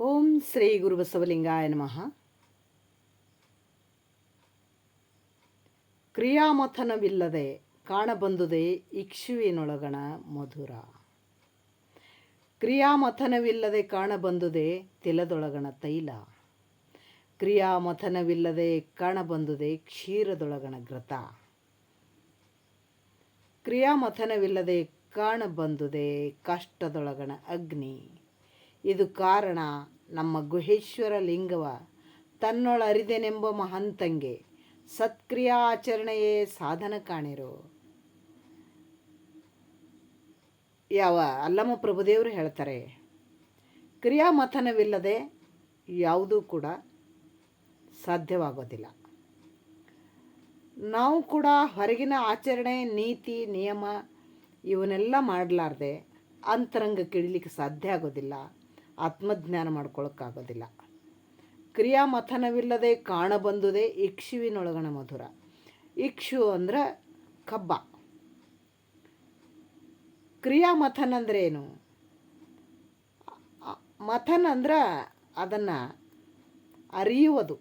ಓಂ ಶ್ರೀ ಗುರುಬಸವಲಿಂಗಾಯ ನಮಃ ಕ್ರಿಯಾಮಥನವಿಲ್ಲದೆ ಕಾಣಬಂದುದೆ ಇಕ್ಷುವಿನೊಳಗಣ ಮಧುರ ಕ್ರಿಯಾಮಥನವಿಲ್ಲದೆ ಕಾಣಬಂದುದೆ ತಿಲದೊಳಗಣ ತೈಲ ಕ್ರಿಯಾಮಥನವಿಲ್ಲದೆ ಕಾಣಬಂದುದೇ ಕ್ಷೀರದೊಳಗಣ ಗ್ರತ ಕ್ರಿಯಾಮಥನವಿಲ್ಲದೆ ಕಾಣಬಂದುದೆ ಕಷ್ಟದೊಳಗಣ ಅಗ್ನಿ ಇದು ಕಾರಣ ನಮ್ಮ ಗುಹೇಶ್ವರ ಲಿಂಗವ ತನ್ನೊಳರಿದೆನೆಂಬ ಮಹಂತಂಗೆ ಸತ್ಕ್ರಿಯಾ ಆಚರಣೆಯೇ ಸಾಧನ ಕಾಣಿರು. ಯಾವ ಅಲ್ಲಮ್ಮ ಪ್ರಭುದೇವರು ಹೇಳ್ತಾರೆ, ಕ್ರಿಯಾ ಮಥನವಿಲ್ಲದೆ ಯಾವುದೂ ಕೂಡ ಸಾಧ್ಯವಾಗೋದಿಲ್ಲ. ನಾವು ಕೂಡ ಹೊರಗಿನ ಆಚರಣೆ, ನೀತಿ, ನಿಯಮ ಇವನ್ನೆಲ್ಲ ಮಾಡಲಾರ್ದೆ ಅಂತರಂಗ ಕಿಡಿಲಿಕ್ಕೆ ಸಾಧ್ಯ ಆಗೋದಿಲ್ಲ. ಆತ್ಮಜ್ಞಾನ ಮಾಡ್ಕೊಳ್ಳೋಕ್ಕಾಗೋದಿಲ್ಲ ಕ್ರಿಯಾಮಥನವಿಲ್ಲದೆ ಕಾಣಬಂದುದೇ ಇಕ್ಷುವಿನೊಳಗಣ ಮಧುರ. ಇಕ್ಷು ಅಂದ್ರೆ ಕಬ್ಬ. ಕ್ರಿಯಾ ಮಥನ ಅಂದ್ರೆ ಏನು? ಮಥನ ಅಂದ್ರೆ ಅದನ್ನು ಅರಿಯುವುದು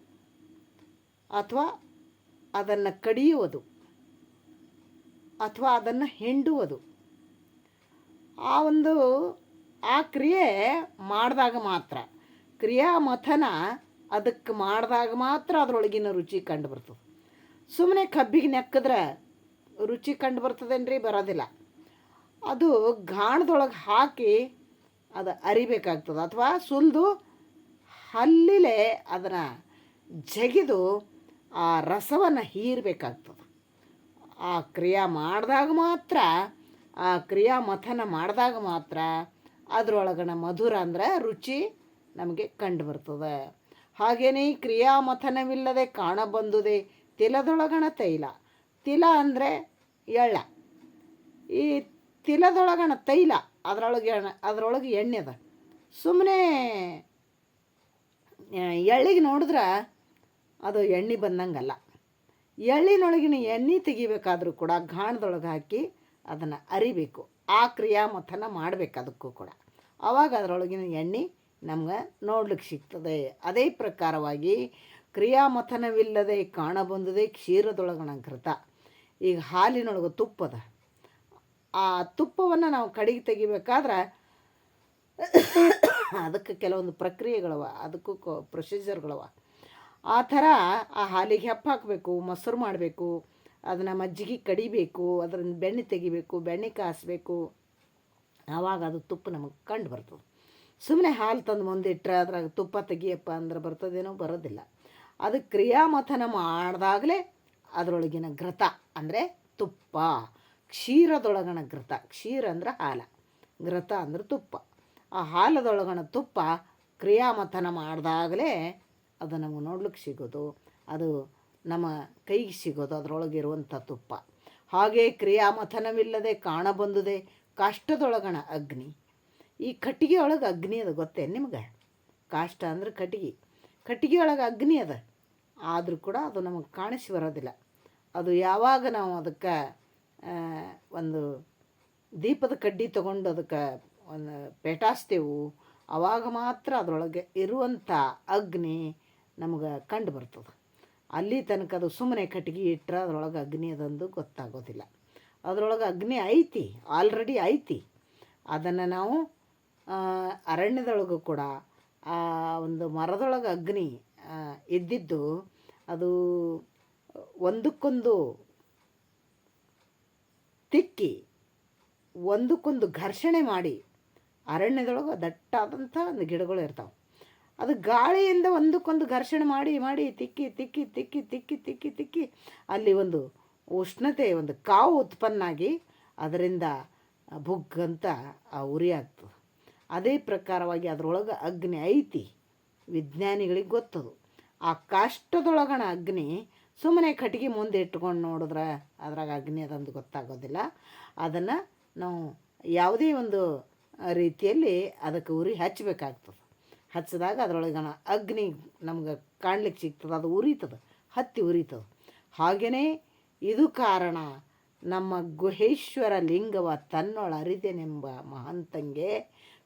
ಅಥವಾ ಅದನ್ನು ಕಡಿಯುವುದು ಅಥವಾ ಅದನ್ನು ಹಿಂಡುವುದು. ಆ ಒಂದು ಆ ಕ್ರಿಯೆ ಮಾಡಿದಾಗ ಮಾತ್ರ. ಕ್ರಿಯಾ ಮಥನ ಅದಕ್ಕೆ ಮಾಡಿದಾಗ ಮಾತ್ರ ಅದರೊಳಗಿನ ರುಚಿ ಕಂಡು ಬರ್ತದೆ ಸುಮ್ಮನೆ ಕಬ್ಬಿಗೆ ನೆಕ್ಕಿದ್ರೆ ರುಚಿ ಕಂಡು ಬರ್ತದೇನ್ರಿ ಬರೋದಿಲ್ಲ. ಅದು ಗಾಣದೊಳಗೆ ಹಾಕಿ ಅದು ಅರಿಬೇಕಾಗ್ತದೆ. ಅಥವಾ ಸುಲಿದು ಹಲ್ಲಿಲೆ ಅದನ್ನು ಜಗಿದು ಆ ರಸವನ್ನು ಹೀರಬೇಕಾಗ್ತದೆ. ಆ ಕ್ರಿಯಾ ಮಾಡಿದಾಗ ಮಾತ್ರ, ಆ ಕ್ರಿಯಾ ಮಥನ ಮಾಡಿದಾಗ ಮಾತ್ರ ಅದರೊಳಗಣ ಮಧುರ ಅಂದ್ರೆ ರುಚಿ ನಮಗೆ ಕಂಡು ಬರ್ತದೆ ಹಾಗೆಯೇ ಕ್ರಿಯಾ ಕ್ರಿಯಾಮಥನವಿಲ್ಲದೆ ಕಾಣಬಂದುದೇ ತಿಲದೊಳಗಣ ತೈಲ. ತಿಲ ಅಂದರೆ ಎಳ್ಳ. ಈ ತಿಲದೊಳಗಣ ತೈಲ, ಅದರೊಳಗೆ ಅದರೊಳಗೆ ಎಣ್ಣೆ ಅದ. ಸುಮ್ಮನೆ ಎಳ್ಳಿಗೆ ನೋಡಿದ್ರೆ ಅದು ಎಣ್ಣೆ ಬಂದಂಗಲ್ಲ. ಎಳ್ಳಿನೊಳಗಿನ ಎಣ್ಣೆ ತೆಗಿಬೇಕಾದ್ರೂ ಕೂಡ ಘಾಣದೊಳಗೆ ಹಾಕಿ ಅದನ್ನು ಅರಿಬೇಕು. ಆ ಕ್ರಿಯಾಮಥನ ಮಾಡಬೇಕು ಅದಕ್ಕೂ ಕೂಡ. ಆವಾಗ ಅದರೊಳಗಿನ ಎಣ್ಣೆ ನಮ್ಗೆ ನೋಡ್ಲಿಕ್ಕೆ ಸಿಗ್ತದೆ. ಅದೇ ಪ್ರಕಾರವಾಗಿ ಕ್ರಿಯಾಮಥನವಿಲ್ಲದೆ ಕಾಣಬಂದದೇ ಕ್ಷೀರದೊಳಗಣ ಕೃತ. ಈಗ ಹಾಲಿನೊಳಗೆ ತುಪ್ಪದ ಆ ತುಪ್ಪವನ್ನು ನಾವು ಕಡೆಗೆ ತೆಗಿಬೇಕಾದ್ರೆ ಅದಕ್ಕೆ ಕೆಲವೊಂದು ಪ್ರಕ್ರಿಯೆಗಳವ, ಅದಕ್ಕೂ ಪ್ರೊಸೀಜರ್ಗಳವ ಆ ಥರ ಆ ಹಾಲಿಗೆ ಹೆಪ್ಪು ಹಾಕಬೇಕು, ಮೊಸರು ಮಾಡಬೇಕು. ಅದನ್ನು ಮಜ್ಜಿಗೆ ಕಡಿಬೇಕು ಅದರಿಂದ ಬೆಣ್ಣೆ ತೆಗಿಬೇಕು, ಬೆಣ್ಣೆ ಕಾಸಬೇಕು. ಆವಾಗ ಅದು ತುಪ್ಪ ನಮಗೆ ಕಂಡು ಬರ್ತದೆ. ಸುಮ್ಮನೆ ಹಾಲು ತಂದು ಮುಂದಿಟ್ರೆ ಅದ್ರಾಗ ತುಪ್ಪ ತೆಗಿಯಪ್ಪ ಅಂದ್ರೆ ಬರ್ತದೇನೋ ಬರೋದಿಲ್ಲ. ಅದು ಕ್ರಿಯಾಮಥನ ಮಾಡಿದಾಗಲೇ ಅದರೊಳಗಿನ ಘೃತ ಅಂದರೆ ತುಪ್ಪ. ಕ್ಷೀರದೊಳಗಣ ಘೃತ. ಕ್ಷೀರ ಅಂದ್ರೆ ಹಾಲ. ಘೃತ ಅಂದ್ರೆ ತುಪ್ಪ. ಆ ಹಾಲದೊಳಗಣ ತುಪ್ಪ ಕ್ರಿಯಾಮಥನ ಮಾಡಿದಾಗಲೇ ಅದು ನಮಗೆ ನೋಡ್ಲಿಕ್ಕೆ ಸಿಗೋದು. ಅದು ನಮ್ಮ ಕೈಗೆ ಸಿಗೋದು ಅದರೊಳಗಿರುವಂಥ ತುಪ್ಪ. ಹಾಗೆ ಕ್ರಿಯಾಮಥನವಿಲ್ಲದೆ ಕಾಣಬಂದದೆ ಕಾಷ್ಟದೊಳಗಣ ಅಗ್ನಿ. ಈ ಕಟ್ಟಿಗೆ ಒಳಗೆ ಅಗ್ನಿ ಅದು ಗೊತ್ತೇ ನಿಮ್ಗೆ? ಕಾಷ್ಟ ಅಂದ್ರೆ ಕಟ್ಟಿಗೆ. ಕಟ್ಟಿಗೆ ಒಳಗೆ ಅಗ್ನಿ ಅದ. ಆದರೂ ಕೂಡ ಅದು ನಮಗೆ ಕಾಣಿಸಿ ಬರೋದಿಲ್ಲ. ಅದು ಯಾವಾಗ ನಾವು ಅದಕ್ಕೆ ಒಂದು ದೀಪದ ಕಡ್ಡಿ ತಗೊಂಡು ಅದಕ್ಕೆ ಒಂದು ಪೇಟಾಸ್ತೇವು ಆವಾಗ ಮಾತ್ರ ಅದರೊಳಗೆ ಇರುವಂಥ ಅಗ್ನಿ ನಮಗೆ ಕಂಡು ಬರ್ತದೆ. ಅಲ್ಲಿ ತನಕ ಅದು ಸುಮ್ಮನೆ ಕಟ್ಟಿಗೆ ಇಟ್ಟರೆ ಅದರೊಳಗೆ ಅಗ್ನಿ ಅದೊಂದು ಗೊತ್ತಾಗೋದಿಲ್ಲ. ಅದರೊಳಗೆ ಅಗ್ನಿ ಐತಿ ಆಲ್ರೆಡಿ ಐತಿ. ಅದನ್ನು ನಾವು ಅರಣ್ಯದೊಳಗೂ ಕೂಡ, ಆ, ಒಂದು ಮರದೊಳಗೆ ಅಗ್ನಿ ಇದ್ದಿದ್ದು ಅದು ಒಂದಕ್ಕೊಂದು ತಿಕ್ಕಿ, ಒಂದಕ್ಕೊಂದು ಘರ್ಷಣೆ ಮಾಡಿ ಅರಣ್ಯದೊಳಗೆ ದಟ್ಟಾದಂಥ ಒಂದು ಗಿಡಗಳು ಇರ್ತಾವೆ. ಅದು ಗಾಳಿಯಿಂದ ಒಂದಕ್ಕೊಂದು ಘರ್ಷಣೆ ಮಾಡಿ ಮಾಡಿ, ತಿಕ್ಕಿ ತಿಕ್ಕಿ ತಿಕ್ಕಿ ತಿಕ್ಕಿ ತಿಕ್ಕಿ ತಿಕ್ಕಿ ಅಲ್ಲಿ ಒಂದು ಉಷ್ಣತೆ, ಒಂದು ಕಾವು ಉತ್ಪನ್ನ ಆಗಿ ಅದರಿಂದ ಬುಗ್ಗಂತ ಆ ಉರಿ ಆಗ್ತದೆ. ಅದೇ ಪ್ರಕಾರವಾಗಿ ಅದರೊಳಗೆ ಅಗ್ನಿ ಐತಿ. ವಿಜ್ಞಾನಿಗಳಿಗೆ ಗೊತ್ತದು. ಆ ಕಾಷ್ಟದೊಳಗಣ ಅಗ್ನಿ ಸುಮ್ಮನೆ ಕಟ್ಟಿಗೆ ಮುಂದೆ ಇಟ್ಕೊಂಡು ನೋಡಿದ್ರೆ ಅದ್ರಾಗ ಅಗ್ನಿ ಅದಂದು ಗೊತ್ತಾಗೋದಿಲ್ಲ. ಅದನ್ನು ನಾವು ಯಾವುದೇ ಒಂದು ರೀತಿಯಲ್ಲಿ ಅದಕ್ಕೆ ಉರಿ ಹಚ್ಚಬೇಕಾಗ್ತದೆ ಹಚ್ಚಿದಾಗ ಅದರೊಳಗಣ ಅಗ್ನಿ ನಮ್ಗೆ ಕಾಣ್ಲಿಕ್ಕೆ ಸಿಗ್ತದೆ, ಅದು ಉರಿತದೆ, ಹತ್ತಿ ಉರಿತದೆ. ಹಾಗೆಯೇ ಇದು ಕಾರಣ ನಮ್ಮ ಗುಹೇಶ್ವರ ಲಿಂಗವ ತನ್ನೊಳ ಅರಿದೆನೆಂಬ ಮಹಂತಂಗೆ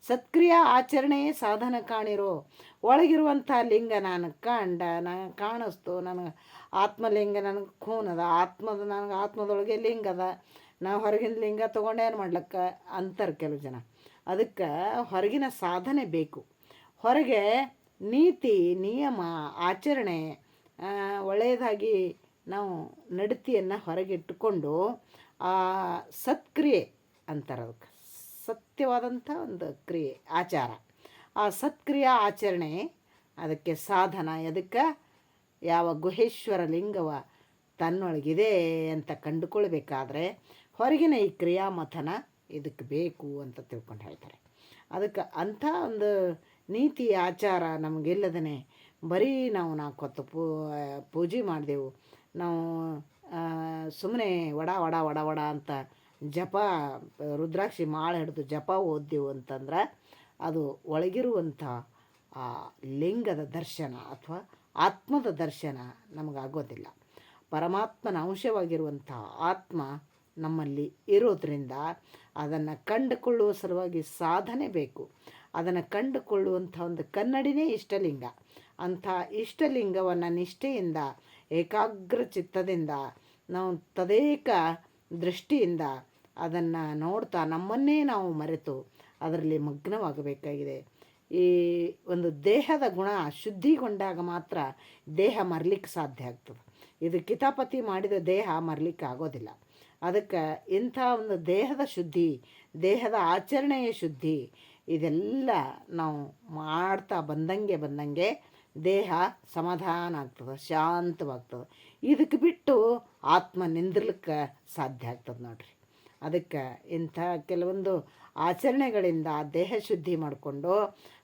ಸತ್ಕ್ರಿಯ ಆಚರಣೆಯೇ ಸಾಧನ ಕಾಣಿರೋ, ಒಳಗಿರುವಂಥ ಲಿಂಗ ನಾನು ಕಂಡ ನನಗೆ ಕಾಣಿಸ್ತು ನನಗೆ ಆತ್ಮಲಿಂಗ ನನಗೆ ಖೂನದ, ಆತ್ಮದ ನನಗೆ ಆತ್ಮದೊಳಗೆ ಲಿಂಗ ಅದ ನಾವು ಹೊರಗಿನ ಲಿಂಗ ತೊಗೊಂಡೇನು ಮಾಡ್ಲಿಕ್ಕೆ ಮಾಡ್ಲಕ್ಕ? ಅಂತಾರೆ ಕೆಲವು ಜನ. ಅದಕ್ಕೆ ಹೊರಗಿನ ಸಾಧನೆ ಬೇಕು. ಹೊರಗೆ ನೀತಿ, ನಿಯಮ, ಆಚರಣೆ ಒಳ್ಳೆಯದಾಗಿ ನಾವು ನಡತೆಯನ್ನು ಹೊರಗಿಟ್ಟುಕೊಂಡು ಆ ಸತ್ಕ್ರಿಯೆ ಅಂತಾರೆ ಅದಕ್ಕೆ. ಸತ್ಯವಾದಂಥ ಒಂದು ಕ್ರಿಯೆ, ಆಚಾರ. ಆ ಸತ್ಕ್ರಿಯಾ ಆಚರಣೆ, ಅದಕ್ಕೆ ಸಾಧನ. ಎದಕ್ಕೆ? ಯಾವ ಗುಹೇಶ್ವರ ಲಿಂಗವ ತನ್ನೊಳಗಿದೆ ಅಂತ ಕಂಡುಕೊಳ್ಬೇಕಾದ್ರೆ ಹೊರಗಿನ ಈ ಕ್ರಿಯಾಮಥನ ಇದಕ್ಕೆ ಬೇಕು ಅಂತ ತಿಳ್ಕೊಂಡು ಹೇಳ್ತಾರೆ. ಅದಕ್ಕೆ ಅಂಥ ಒಂದು ನೀತಿ ಆಚಾರ ನಮಗಿಲ್ಲದೇ ಬರೀ ನಾವು ನಾಲ್ಕು ಹೊತ್ತು ಪೂ, ಪೂಜೆ ಮಾಡಿದೆವು. ನಾವು ಸುಮ್ಮನೆ ವಡ ವಡ ವಡ ವಡ ಅಂತ ಜಪ, ರುದ್ರಾಕ್ಷಿ ಮಾಳ ಹಿಡಿದು ಜಪ ಓದ್ದೆವು ಅಂತಂದ್ರೆ ಅದು ಒಳಗಿರುವಂಥ ಆ ಲಿಂಗದ ದರ್ಶನ ಅಥವಾ ಆತ್ಮದ ದರ್ಶನ ನಮಗಾಗೋದಿಲ್ಲ ಪರಮಾತ್ಮನ ಅಂಶವಾಗಿರುವಂಥ ಆತ್ಮ ನಮ್ಮಲ್ಲಿ ಇರೋದ್ರಿಂದ ಅದನ್ನು ಕಂಡುಕೊಳ್ಳುವ ಸಲುವಾಗಿ ಸಾಧನೆ ಬೇಕು. ಅದನ್ನು ಕಂಡುಕೊಳ್ಳುವಂಥ ಒಂದು ಕನ್ನಡಿನೇ ಇಷ್ಟಲಿಂಗ. ಅಂಥ ಇಷ್ಟಲಿಂಗವನ್ನು ನಿಷ್ಠೆಯಿಂದ ಏಕಾಗ್ರ ಚಿತ್ತದಿಂದ ನಾವು ತದೇಕ ದೃಷ್ಟಿಯಿಂದ ಅದನ್ನು ನೋಡ್ತಾ ನಮ್ಮನ್ನೇ ನಾವು ಮರೆತು ಅದರಲ್ಲಿ ಮಗ್ನವಾಗಬೇಕಾಗಿದೆ. ಈ ಒಂದು ದೇಹದ ಗುಣ ಶುದ್ಧಿಗೊಂಡಾಗ ಮಾತ್ರ ದೇಹ ಮರಲಿಕ್ಕೆ ಸಾಧ್ಯ ಆಗ್ತದೆ. ಇದು ಕಿತಾಪತಿ ಮಾಡಿದ ದೇಹ ಮರಲಿಕ್ಕೆ ಆಗೋದಿಲ್ಲ. ಅದಕ್ಕೆ ಇಂಥ ಒಂದು ದೇಹದ ಶುದ್ಧಿ, ದೇಹದ ಆಚರಣೆಯ ಶುದ್ಧಿ, ಇದೆಲ್ಲ ನಾವು ಮಾಡ್ತಾ ಬಂದಂಗೆ ಬಂದಂಗೆ ದೇಹ ಸಮಾಧಾನ ಆಗ್ತದೆ, ಶಾಂತವಾಗ್ತದೆ. ಇದಕ್ಕೆ ಬಿಟ್ಟು ಆತ್ಮ ನಿಂದಿರ್ಲಿಕ್ಕೆ ಸಾಧ್ಯ ಆಗ್ತದೆ ನೋಡ್ರಿ. ಅದಕ್ಕೆ ಇಂಥ ಕೆಲವೊಂದು ಆಚರಣೆಗಳಿಂದ ದೇಹ ಶುದ್ಧಿ ಮಾಡಿಕೊಂಡು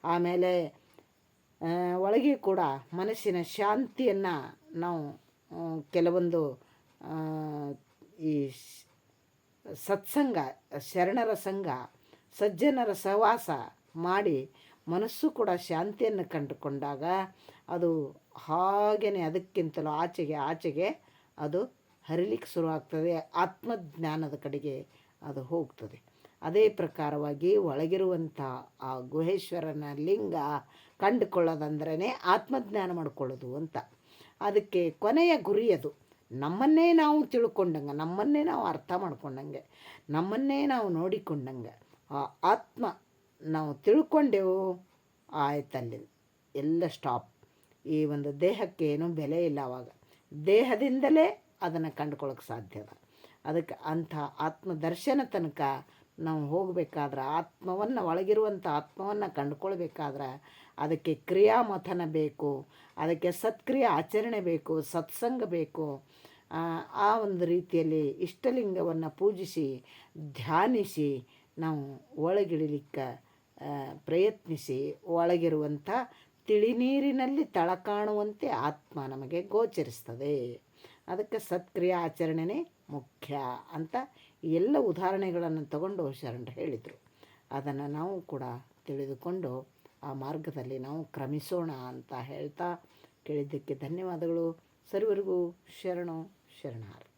ಆಮೇಲೆ ಒಳಗೆ ಕೂಡ ಮನಸ್ಸಿನ ಶಾಂತಿಯನ್ನು ನಾವು ಕೆಲವೊಂದು ಈ ಸತ್ಸಂಗ, ಶರಣರ ಸಂಘ, ಸಜ್ಜನರ ಸಹವಾಸ ಮಾಡಿ ಮನಸ್ಸು ಕೂಡ ಶಾಂತಿಯನ್ನು ಕಂಡುಕೊಂಡಾಗ ಅದು ಹಾಗೇ ಅದಕ್ಕಿಂತಲೂ ಆಚೆಗೆ ಆಚೆಗೆ ಅದು ಹರಿಲಿಕ್ಕೆ ಶುರುವಾಗ್ತದೆ. ಆತ್ಮಜ್ಞಾನದ ಕಡೆಗೆ ಅದು ಹೋಗ್ತದೆ. ಅದೇ ಪ್ರಕಾರವಾಗಿ ಒಳಗಿರುವಂಥ ಆ ಗುಹೇಶ್ವರನ ಲಿಂಗ ಕಂಡುಕೊಳ್ಳೋದಂದ್ರೇ ಆತ್ಮಜ್ಞಾನ ಮಾಡಿಕೊಳ್ಳೋದು ಅಂತ. ಅದಕ್ಕೆ ಕೊನೆಯ ಗುರಿ ಅದು. ನಮ್ಮನ್ನೇ ನಾವು ತಿಳ್ಕೊಂಡಂಗೆ, ನಮ್ಮನ್ನೇ ನಾವು ಅರ್ಥ ಮಾಡ್ಕೊಂಡಂಗೆ, ನಮ್ಮನ್ನೇ ನಾವು ನೋಡಿಕೊಂಡಂಗೆ, ಆ ಆತ್ಮ ನಾವು ತಿಳ್ಕೊಂಡೆವು ಆಯ್ತಲ್ಲಿ ಎಲ್ಲ ಸ್ಟಾಪ್ ಈ ಒಂದು ದೇಹಕ್ಕೆ ಏನೂ ಬೆಲೆ ಇಲ್ಲ ಅವಾಗ. ದೇಹದಿಂದಲೇ ಅದನ್ನು ಕಂಡುಕೊಳ್ಳೋಕೆ ಸಾಧ್ಯ ಅದ. ಅದಕ್ಕೆ ಅಂಥ ಆತ್ಮ ದರ್ಶನ ತನಕ ನಾವು ಹೋಗಬೇಕಾದ್ರೆ ಆತ್ಮವನ್ನು ಒಳಗಿರುವಂಥ ಆತ್ಮವನ್ನು ಕಂಡುಕೊಳ್ಬೇಕಾದ್ರೆ ಅದಕ್ಕೆ ಕ್ರಿಯಾಮಥನ ಬೇಕು ಅದಕ್ಕೆ ಸತ್ಕ್ರಿಯೆ ಆಚರಣೆ ಬೇಕು ಸತ್ಸಂಗ ಬೇಕು. ಆ, ಒಂದು ರೀತಿಯಲ್ಲಿ ಇಷ್ಟಲಿಂಗವನ್ನು ಪೂಜಿಸಿ ಧ್ಯಾನಿಸಿ ನಾವು ಒಳಗಿಳಿಲಿಕ್ಕೆ ಪ್ರಯತ್ನಿಸಿ ಒಳಗಿರುವಂಥ ತಿಳಿನೀರಿನಲ್ಲಿ ತಳ ಕಾಣುವಂತೆ ಆತ್ಮ ನಮಗೆ ಗೋಚರಿಸ್ತದೆ. ಅದಕ್ಕೆ ಸತ್ಕ್ರಿಯಾ ಆಚರಣೆನೇ ಮುಖ್ಯ ಅಂತ ಎಲ್ಲ ಉದಾಹರಣೆಗಳನ್ನು ತಗೊಂಡು ಶರಣರು ಹೇಳಿದರು. ಅದನ್ನು ನಾವು ಕೂಡ ತಿಳಿದುಕೊಂಡು ಆ ಮಾರ್ಗದಲ್ಲಿ ನಾವು ಕ್ರಮಿಸೋಣ ಅಂತ ಹೇಳ್ತಾ ಕೇಳಿದ್ದಕ್ಕೆ ಧನ್ಯವಾದಗಳು. ಸರ್ವರಿಗೂ ಶರಣು ಶರಣಾರ್ಥಿ.